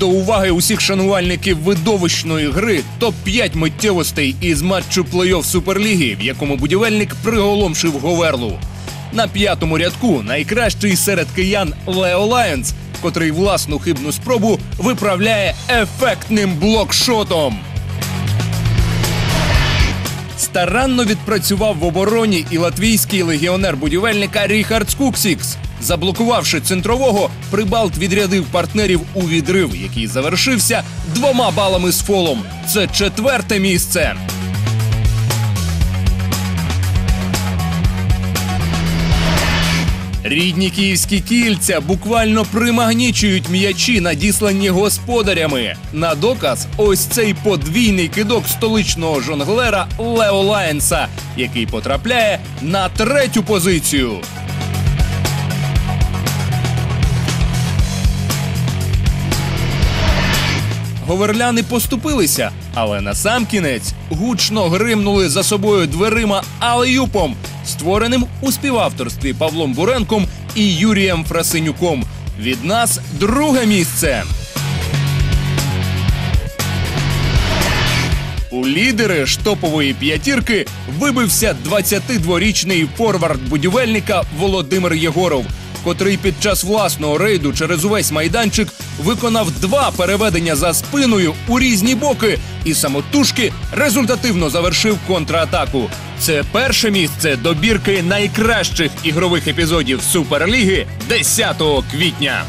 до уваги усіх шанувальників видовищної гри топ-5 миттєвостей із матчу плей-офф Суперліги, в якому будівельник приголомшив Говерлу. На п'ятому рядку найкращий серед киян Лео Лайонс, котрий власну хибну спробу виправляє ефектним блокшотом. Старанно відпрацював в обороні і латвійський легіонер будівельника Ріхард Скуксікс. Заблокувавши центрового, Прибалт відрядив партнерів у відрив, який завершився двома балами з фолом. Це четверте місце. Рідні київські кільця буквально примагнічують м'ячі, надіслані господарями. На доказ ось цей подвійний кидок столичного жонглера Лео Лайенса, який потрапляє на третю позицію. Говерляни поступилися, але насамкінець гучно гримнули за собою дверима алеюпом, створеним у співавторстві Павлом Буренком і Юрієм Фрасинюком. Від нас друге місце. У лідери штопової п'ятірки вибився 22-річний форвард будівельника Володимир Єгоров, котрий під час власного рейду через увесь майданчик виконав два переведення за спиною у різні боки і самотужки результативно завершив контратаку. Це перше місце добірки найкращих ігрових епізодів Суперліги 10 квітня.